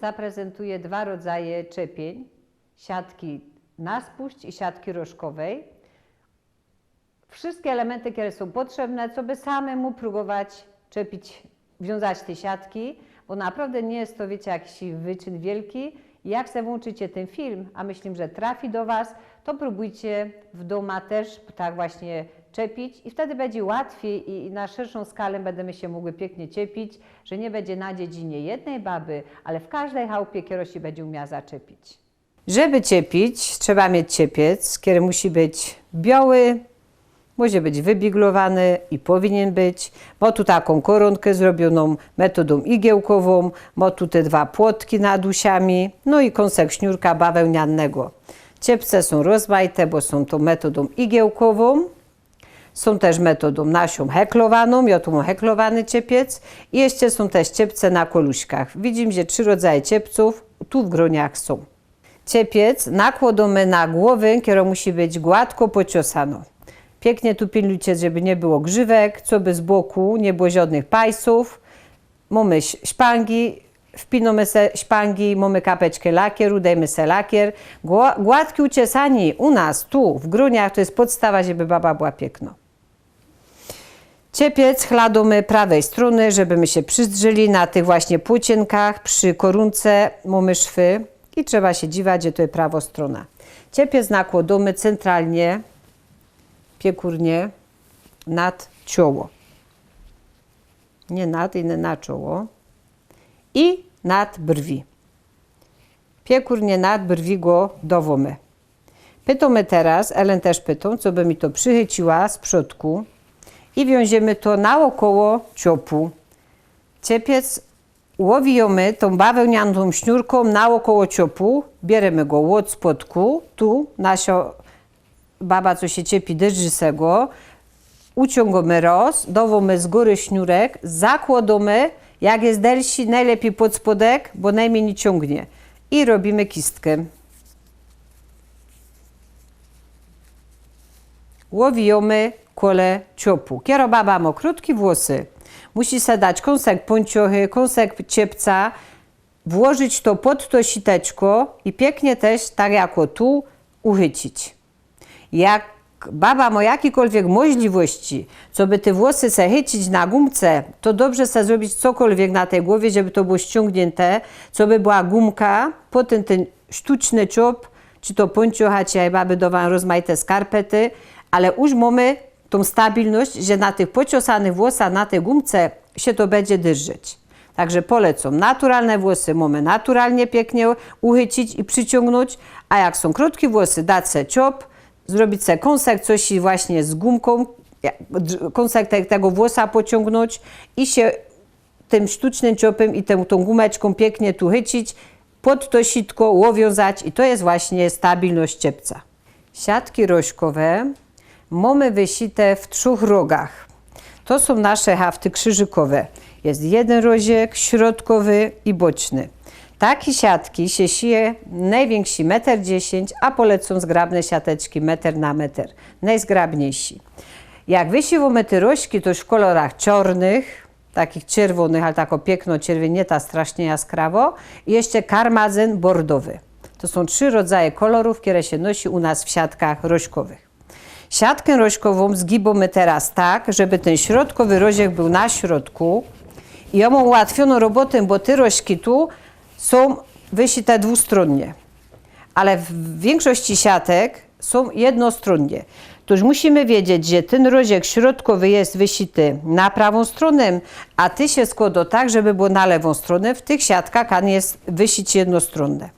film zaprezentuje dwa rodzaje czepień. Siatki na spuść i siatki rożkowej. Wszystkie elementy, które są potrzebne, co by samemu próbować czepić, wiązać te siatki, bo naprawdę nie jest to, wiecie, jakiś wyczyn wielki. Jak se włączycie ten film, a myślę, że trafi do Was, to próbujcie w domu też tak właśnie czepić i wtedy będzie łatwiej i na szerszą skalę będziemy się mogły pięknie ciepić, że nie będzie na dziedzinie jednej baby, ale w każdej chałupie kierosi będzie umiała zaczepić. Żeby ciepić, trzeba mieć ciepiec, który musi być biały, może być wybiglowany i powinien być. Ma tu taką koronkę zrobioną metodą igiełkową, ma tu te dwa płotki nad usiami, no i kąsek sznurka bawełnianego. Ciepce są rozmaite, bo są to metodą igiełkową. Są też metodą nasią heklowaną, mam heklowany ciepiec i jeszcze są też ciepce na koluśkach. Widzimy, że trzy rodzaje ciepców tu w groniach są. Ciepiec nakładamy na głowę, która musi być gładko pociosana. Pięknie tu pilnujcie, żeby nie było grzywek, co by z boku nie było żadnych pajsów. Mamy szpangi, wpinamy se szpangi, mamy kapeczkę lakieru, dajmy se lakier. Gła- Gładkie uczesanie u nas tu w gruniach to jest podstawa, żeby baba była piękna. Ciepiec chladamy prawej strony, żeby my się przyzdrzyli na tych właśnie płócienkach przy korunce mamy szwy i trzeba się dziwać, że to jest prawa strona. Ciepiec nakładamy centralnie, piekurnie nad czoło. Nie nad, inne na czoło. I nad brwi. Piekurnie nad brwi go dowomy. Pytamy teraz, Ellen też pytą, co by mi to przychyciła z przodku i wiąziemy to naokoło ciopu. Ciepiec łowijemy tą bawełnianą sznurką naokoło ciopu, bierzemy go od spodku, tu nasio baba, co się ciepi, drży se go, uciągamy roz, dowamy z góry sznurek, zakładamy, jak jest delsi, najlepiej pod spodek, bo najmniej nie ciągnie. I robimy kistkę. Łowijemy kole ciopu. Kiero baba ma krótkie włosy. Musi se dać kąsek pońciochy, kąsek ciepca, włożyć to pod to siteczko i pięknie też, tak jako tu, uchycić. Jak baba ma jakiekolwiek możliwości, co by te włosy se chycić na gumce, to dobrze se zrobić cokolwiek na tej głowie, żeby to było ściągnięte, co by była gumka, potem ten sztuczny czop, czy to pońciocha, czy jak baby dawałam rozmaite skarpety, ale już mamy tą stabilność, że na tych pociosanych włosach, na tej gumce się to będzie drżyć. Także polecam. Naturalne włosy mamy naturalnie pięknie uchycić i przyciągnąć, a jak są krótkie włosy, dać se ciop, zrobić se kąsek coś właśnie z gumką, kąsek te, tego włosa pociągnąć i się tym sztucznym ciopem i tą, tą gumeczką pięknie tu chycić, pod to sitko łowiązać i to jest właśnie stabilność ciepca. Siatki rośkowe mamy wysite w trzech rogach. To są nasze hafty krzyżykowe. Jest jeden roziek, środkowy i boczny. Takie siatki się sije najwięksi 1,10 m, a polecą zgrabne siateczki metr na metr. Najzgrabniejsi. Jak wysiłamy te rośki, to w kolorach czarnych, takich czerwonych, ale tako piękno czerwienie, ta strasznie jaskrawo. I jeszcze karmazyn bordowy. To są trzy rodzaje kolorów, które się nosi u nas w siatkach rośkowych. Siatkę rośkową zgibamy teraz tak, żeby ten środkowy roziek był na środku i ja mam ułatwioną robotę, bo te rośki tu są wysite dwustronnie, ale w większości siatek są jednostronnie. To już musimy wiedzieć, że ten roziek środkowy jest wysity na prawą stronę, a ty się składa tak, żeby było na lewą stronę. W tych siatkach on jest wysić jednostronne.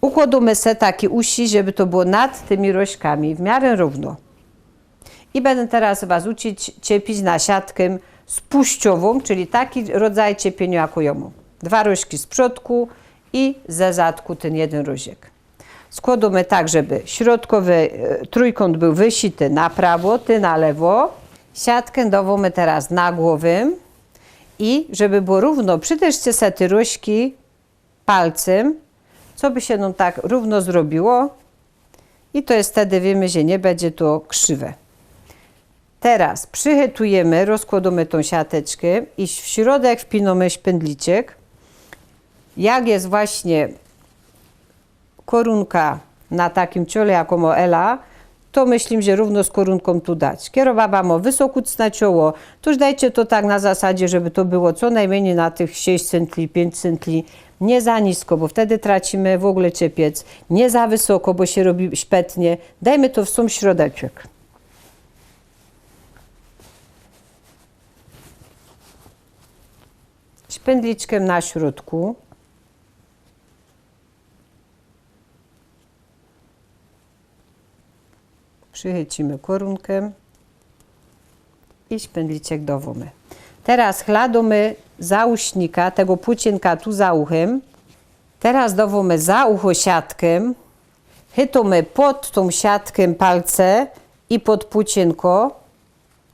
Układamy se taki usi, żeby to było nad tymi rośkami w miarę równo. I będę teraz Was uczyć ciepić na siatkę spuściową, czyli taki rodzaj ciepienia jak jomu. Dwa rośki z przodku i ze zadku ten jeden roziek. Składamy tak, żeby środkowy e, trójkąt był wysity na prawo, ty na lewo. Siatkę dowamy teraz na głowę i żeby było równo, przytężcie se te rośki palcem, co by się nam tak równo zrobiło i to jest wtedy wiemy, że nie będzie to krzywe. Teraz przychytujemy, rozkładamy tą siateczkę i w środek wpinamy szpędliczek jak jest właśnie korunka na takim ciole jako Ela, to myślę, że równo z korunką tu dać. Kierowaba ma wysokucne czoło, to już dajcie to tak na zasadzie, żeby to było co najmniej na tych 6 centli, 5 centli, nie za nisko, bo wtedy tracimy w ogóle ciepiec, nie za wysoko, bo się robi szpetnie. Dajmy to w sam środeczek. Szpędliczkiem na środku. Przychycimy korunkę i szpędliczek do. Teraz chladamy zausznika, tego płócienka tu za uchem. Teraz dowumy za ucho siatkę. Chytamy pod tą siatkę palce i pod płócienko.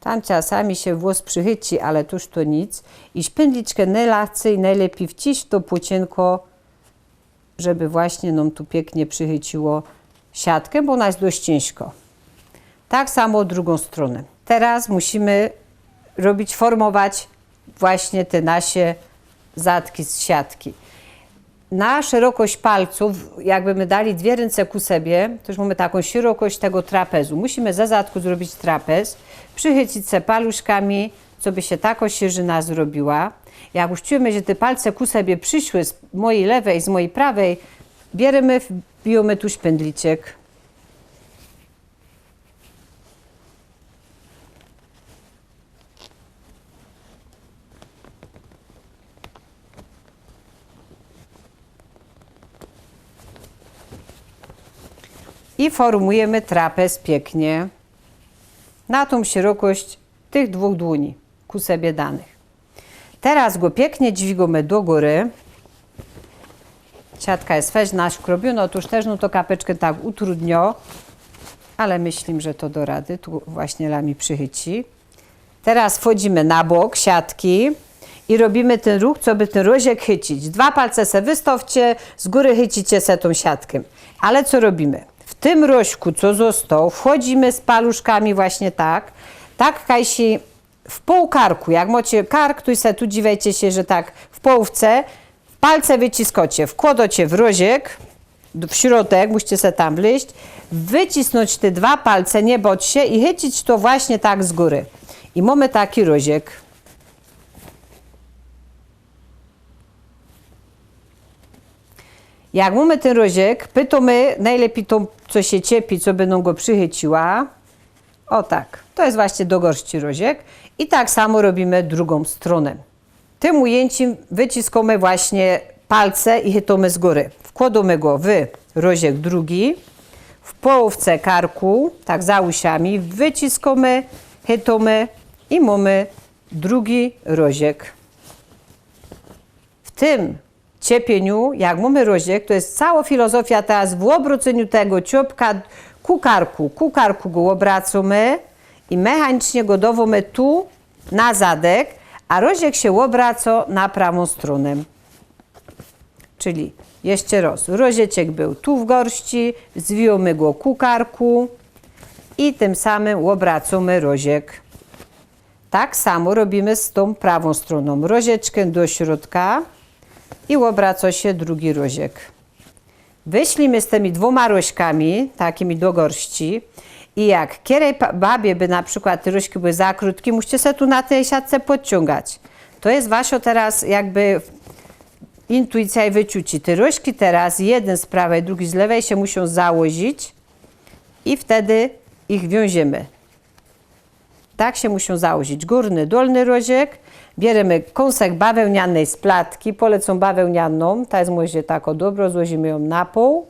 Tam czasami się włos przychyci, ale tuż to nic. I szpędliczkę najlacej, najlepiej wciść w to płócienko, żeby właśnie nam tu pięknie przychyciło siatkę, bo ona jest dość ciężko. Tak samo drugą stronę. Teraz musimy robić, formować właśnie te nasze zatki z siatki. Na szerokość palców, jakby my dali dwie ręce ku sobie, to już mamy taką szerokość tego trapezu. Musimy za zatku zrobić trapez, przychycić se paluszkami, co by się taka sierzyna zrobiła. Jak czujemy, że te palce ku sobie przyszły z mojej lewej, z mojej prawej, bierzemy, wbijamy tu i formujemy trapez pięknie na tą szerokość tych dwóch dłoni ku sobie danych. Teraz go pięknie dźwigamy do góry. Siatka jest weź naśkrobiona, otóż też no to kapeczkę tak utrudnio, ale myślę, że to do rady. Tu właśnie lami przychyci. Teraz wchodzimy na bok siatki i robimy ten ruch, co by ten roziek chycić. Dwa palce se wystawcie, z góry chycicie se tą siatkę. Ale co robimy? W tym rośku, co został, wchodzimy z paluszkami właśnie tak. Tak, Kajsi, w pół karku. Jak macie kark, to se tu dziwiajcie się, że tak w połówce. Palce wyciskocie, wkładacie w roziek, w środek, musicie se tam wleźć, wycisnąć te dwa palce, nie bać się i chycić to właśnie tak z góry. I mamy taki roziek. Jak mamy ten roziek, pytamy najlepiej to, co się ciepi, co będą go przychyciła. O tak, to jest właśnie do gorści roziek. I tak samo robimy drugą stronę. Tym ujęciem wyciskamy właśnie palce i chytamy z góry. Wkładamy go w roziek drugi, w połówce karku, tak za usiami, wyciskamy, chytamy i mamy drugi roziek. W tym ciepieniu, jak mamy roziek, to jest cała filozofia teraz w obróceniu tego ciopka ku karku. Ku karku go obracamy i mechanicznie go dowimy tu na zadek, a roziek się obraca na prawą stronę. Czyli jeszcze raz, rozieczek był tu w gorści, zwijamy go ku karku i tym samym obracamy roziek. Tak samo robimy z tą prawą stroną. Rozieczkę do środka i obraca się drugi roziek. Wyślimy z tymi dwoma rośkami, takimi do gorści i jak kierej babie by na przykład te rośki były za krótkie, musicie sobie tu na tej siatce podciągać. To jest wasio teraz jakby intuicja i wyczucie. Te rośki teraz, jeden z prawej, drugi z lewej się muszą założyć i wtedy ich wiąziemy. Tak się muszą założyć. Górny, dolny roziek. Bierzemy kąsek bawełnianej z platki, polecą bawełnianą, ta jest może tak o dobro, złożymy ją na pół.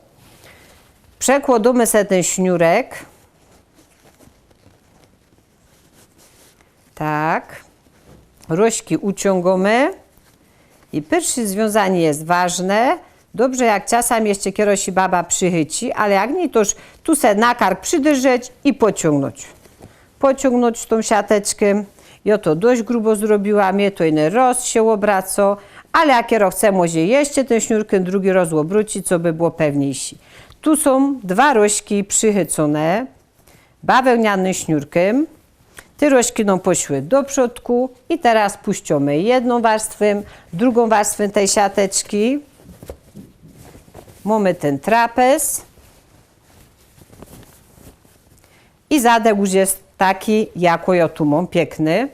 Przekładamy sobie ten śniurek. Tak. Rośki uciągamy. I pierwsze związanie jest ważne. Dobrze, jak czasami jeszcze kierosi baba przychyci, ale jak nie, to już tu se na kark przydržeć i pociągnąć. Pociągnąć tą siateczkę. Ja to dość grubo zrobiłam, je to inny roz się obraco, ale jak kiero chce, może jeszcze ten sznurkę drugi raz obrócić, co by było pewniejsi. Tu są dwa rośki przychycone bawełnianym sznurkiem. Te rośki nam poszły do przodku i teraz puścimy jedną warstwę, drugą warstwę tej siateczki mamy ten trapez. I zadek już jest taki, jako ja tu mam, piękny.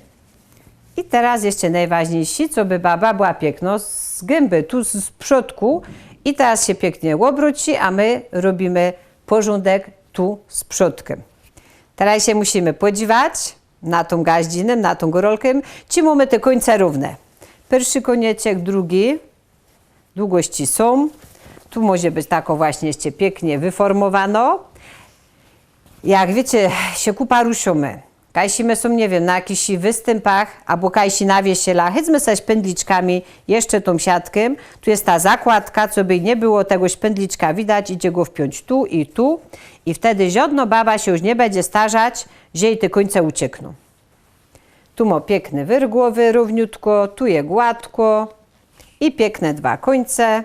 I teraz jeszcze najważniejsi, co by baba była piękno, z gęby tu z z przodku i teraz się pięknie obróci, a my robimy porządek tu z przodkiem. Teraz się musimy podziwać na tą gaździnę, na tą gorolkę, czy mamy te końce równe. Pierwszy konieczek, drugi, długości są. Tu może być tako właśnie jeszcze pięknie wyformowano. Jak wiecie, się kupa ruszymy. Kajsimy są, nie wiem, na jakichś występach, albo kajsi na wieścielach, chyćmy se szpędliczkami, jeszcze tą siatkę. Tu jest ta zakładka, co by nie było tego szpędliczka widać, idzie go wpiąć tu i tu. I wtedy ziodno baba się już nie będzie starzać, jej te końce uciekną. Tu ma piękny wyr głowy, równiutko, tu je gładko i piękne dwa końce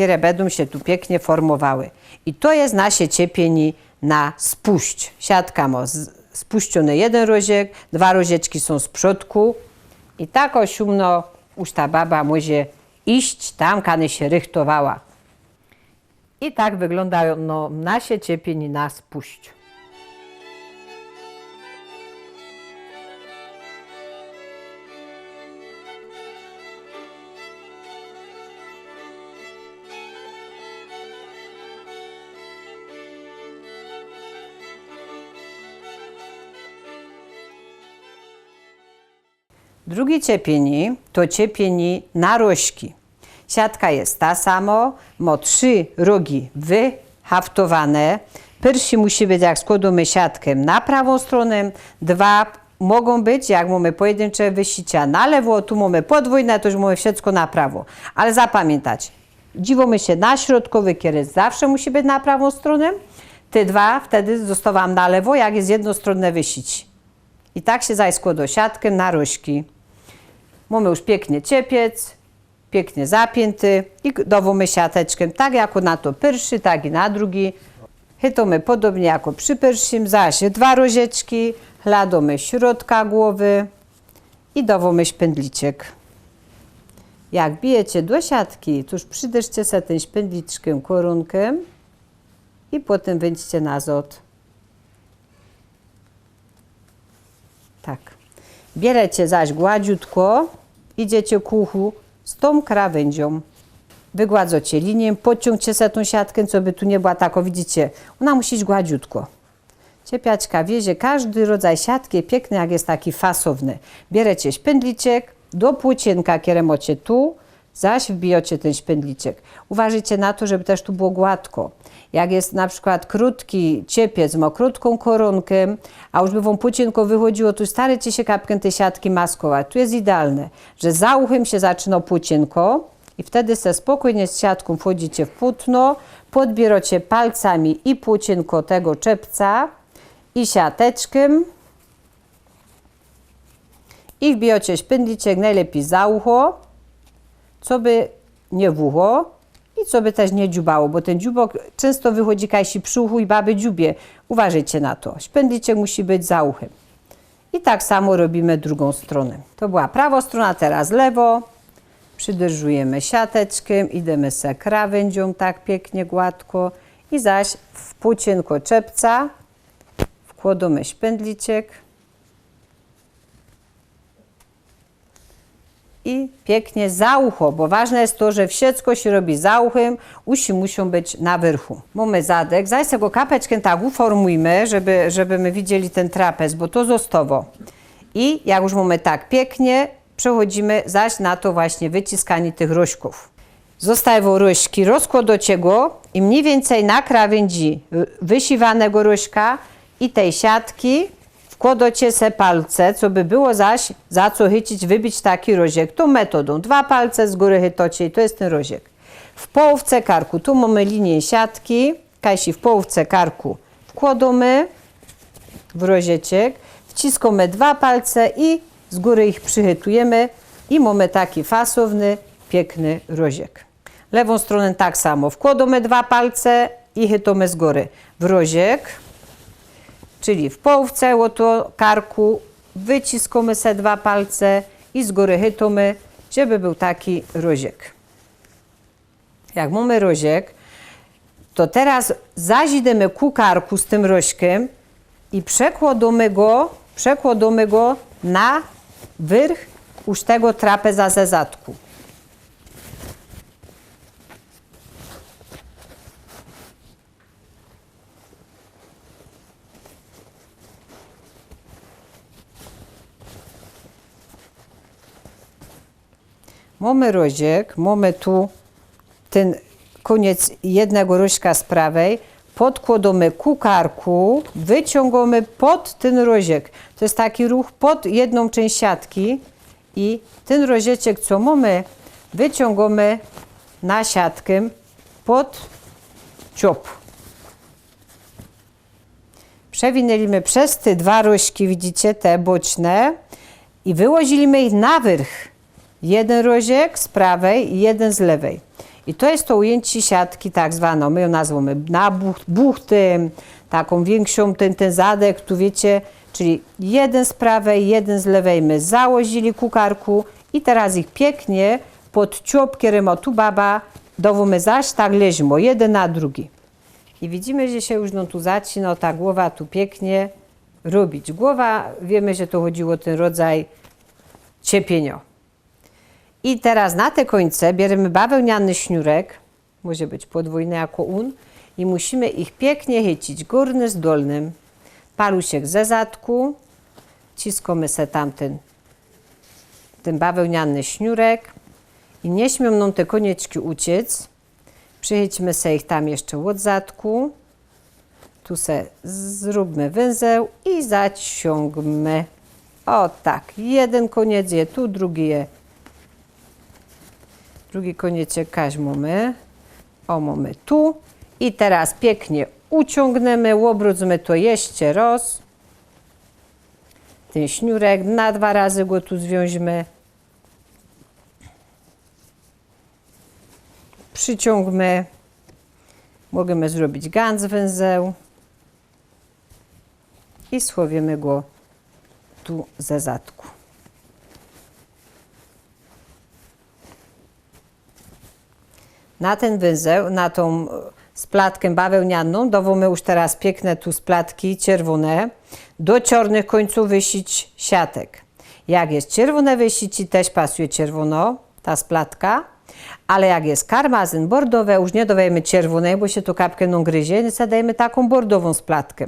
które będą się tu pięknie formowały. I to jest nasze ciepieni na spuść. Siatka ma z- spuszczony jeden roziek, dwa rozieczki są z przodku i tak osiumno już ta baba może iść tam, kany się rychtowała. I tak wyglądają no, nasze ciepieni na spuść. Drugi ciepieni to ciepieni na rośki. Siatka jest ta samo, ma trzy rogi wyhaftowane. Pierwszy musi być, jak składamy siatkę na prawą stronę, dwa mogą być, jak mamy pojedyncze wysicia na lewo, tu mamy podwójne, to już mamy wszystko na prawo. Ale zapamiętać, dziwomy się na środkowy kieres zawsze musi być na prawą stronę, te dwa wtedy zostawam na lewo, jak jest jednostronne wysić. I tak się zaś składa siatkę na rośki. Mamy już pięknie ciepiec, pięknie zapięty i dowimy siateczkę, tak jak na to pierwszy, tak i na drugi. Chytamy podobnie jako przy pierwszym, zaś dwa rozieczki, chladamy środka głowy i dowimy szpędliczek. Jak bijecie do siatki, to już przydeszcie sobie ten szpędliczkę korunkę i potem wyjdźcie na zot. Tak. Bierecie zaś gładziutko, idziecie ku uchu z tą krawędzią. Wygładzocie linię, podciągcie sobie tą siatkę, co by tu nie była tako, widzicie, ona musi iść gładziutko. Ciepiaczka wiezie każdy rodzaj siatki, piękny jak jest taki fasowny. Bierecie szpędliczek do płócienka, które macie tu, zaś wbijacie ten szpędliczek. Uważajcie na to, żeby też tu było gładko. Jak jest na przykład krótki ciepiec, ma krótką koronkę, a już by wam płócienko wychodziło, to starajcie się kapkę tej siatki maskować. Tu jest idealne, że za uchem się zaczyna płócienko i wtedy se spokojnie z siatką wchodzicie w płótno, podbieracie palcami i płócienko tego czepca i siateczkiem i wbijacie szpędliczek najlepiej za ucho, co by nie w ucho i co by też nie dziubało, bo ten dziubok często wychodzi kajsi przy uchu i baby dziubie. Uważajcie na to. Szpędliczek musi być za uchem. I tak samo robimy drugą stronę. To była prawa strona, teraz lewo. Przyderżujemy siateczkiem, idziemy se krawędzią tak pięknie, gładko i zaś w płócienko czepca wkładamy szpędliczek i pięknie za ucho, bo ważne jest to, że wszystko się robi za uchem, usi muszą być na wyrchu. Mamy zadek, zaś tego kapeczkę tak uformujmy, żeby, żeby my widzieli ten trapez, bo to zostało. I jak już mamy tak pięknie, przechodzimy zaś na to właśnie wyciskanie tych rośków. Zostają rośki, rozkładacie go i mniej więcej na krawędzi wysiwanego rośka i tej siatki wkładacie se palce, co by było zaś za co chycić, wybić taki roziek. Tą metodą. Dwa palce z góry chytocie i to jest ten roziek. W połówce karku, tu mamy linię siatki, kajsi w połówce karku wkładamy w rozieczek, wciskamy dwa palce i z góry ich przychytujemy i mamy taki fasowny, piękny roziek. Lewą stronę tak samo, wkładamy dwa palce i chytamy z góry. W roziek, czyli w połówce łoto karku wyciskamy se dwa palce i z góry chytamy, żeby był taki roziek. jak mamy roziek, to teraz zazidemy kukarku z tym rośkiem i przekładamy go, przekładamy go na wyrch już tego trapeza ze zadku. Mamy roziek, mamy tu ten koniec jednego rośka z prawej, podkładamy kukarku, wyciągamy pod ten roziek. To jest taki ruch pod jedną część siatki i ten rozieczek, co mamy, wyciągamy na siatkę pod ciop. Przewinęliśmy przez te dwa rośki, widzicie, te boczne i wyłoziliśmy ich na wyrch. Jeden roziek z prawej i jeden z lewej. I to jest to ujęcie siatki tak zwaną, my ją nazywamy na buch- buchty, taką większą, ten, ten zadek, tu wiecie, czyli jeden z prawej, jeden z lewej my załozili kukarku i teraz ich pięknie pod ciop, który ma tu baba, dowómy zaś tak leźmo, jeden na drugi. I widzimy, że się już no, tu zacina ta głowa tu pięknie robić. Głowa, wiemy, że to chodziło o ten rodzaj ciepienia. I teraz na te końce bierzemy bawełniany sznurek, może być podwójny jako un, i musimy ich pięknie chycić górny z dolnym. Palusiek ze zadku, ciskamy se tamten ten bawełniany sznurek i nie śmią nam te konieczki uciec. Przychyćmy se ich tam jeszcze od zadku. Tu se zróbmy węzeł i zaciągmy. O tak, jeden koniec je tu, drugi je Drugi konieczek kaś mamy. O, mamy tu. I teraz pięknie uciągniemy, obrócimy to jeszcze raz. Ten sznurek na dwa razy go tu zwiążmy. Przyciągmy. Możemy zrobić ganz węzeł. I schowimy go tu ze zadku. Na ten węzeł, na tą e, splatkę bawełnianą, dowómy już teraz piękne tu splatki czerwone, do czarnych końców wysić siatek. Jak jest czerwone wysici, też pasuje czerwono, ta splatka, ale jak jest karmazyn bordowe, już nie dodajemy czerwonej, bo się to kapkę non gryzie, więc dajemy taką bordową splatkę.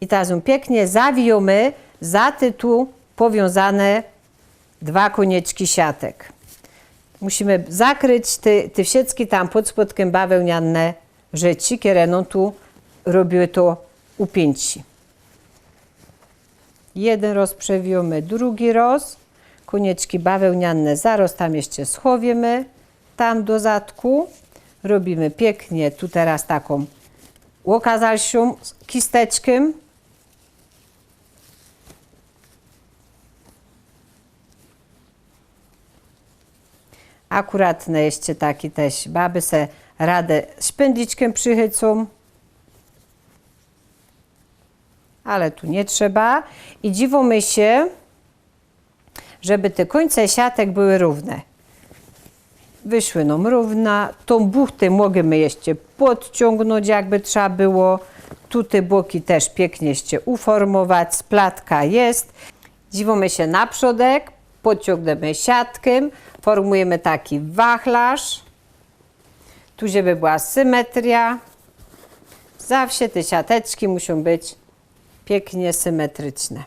I teraz pięknie zawijamy za te tu powiązane dwa konieczki siatek musimy zakryć te, te wszystkie tam pod spodkiem bawełniane rzeczy, które no tu robiły to upięci. Jeden roz przewiemy, drugi roz. Konieczki bawełniane zaraz tam jeszcze schowimy, tam do zadku. Robimy pięknie tu teraz taką łokazalsią kisteczkiem. Akurat jeszcze taki też baby se radę z pędzliczkiem przychycą. Ale tu nie trzeba. I dziwimy się, żeby te końce siatek były równe. Wyszły nam równa. Tą buchtę możemy jeszcze podciągnąć, jakby trzeba było. Tu te boki też pięknie jeszcze uformować. Splatka jest. Dziwimy się na przodek, podciągniemy siatkę, formujemy taki wachlarz. Tu, żeby była symetria. Zawsze te siateczki muszą być pięknie symetryczne.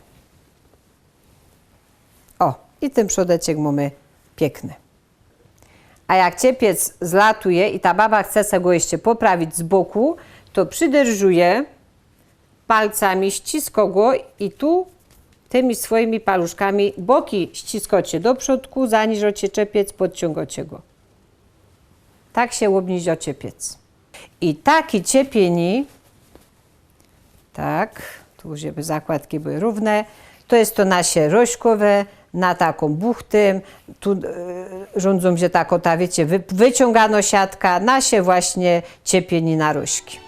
O, i ten przodeczek mamy piękny. A jak ciepiec zlatuje i ta baba chce sobie go jeszcze poprawić z boku, to przyderżuje palcami, ściska go i tu tymi swoimi paluszkami boki ściskocie do przodku, zaniżocie czepiec, podciągocie go. Tak się łobniziocie piec. I taki ciepieni, tak, tu żeby zakładki były równe, to jest to nasze rośkowe, na taką buchtę, tu e, rządzą się tak, ta wiecie, wy, wyciągano siatka, nasie właśnie ciepieni na rośki.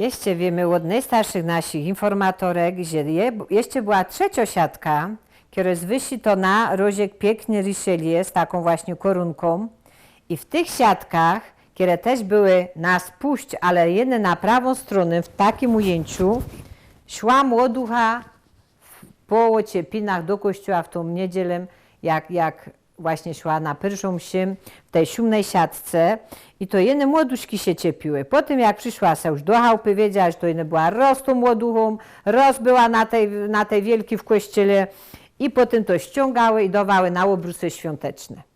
Jeszcze wiemy od najstarszych naszych informatorek, że je, jeszcze była trzecia siatka, która zwysi to na roziek piękny Richelieu z taką właśnie korunką. I w tych siatkach, które też były na spuść, ale jedne na prawą stronę, w takim ujęciu, szła młoducha po ociepinach do kościoła w tą niedzielę, jak, jak właśnie szła na pierwszą mszę w tej siódmej siatce i to jedne młoduszki się ciepiły. Potem jak przyszła se już do chałupy, wiedziała, że to jedna była roz tą młoduchą, roz była na tej, na tej wielkiej w kościele i potem to ściągały i dawały na obrusy świąteczne.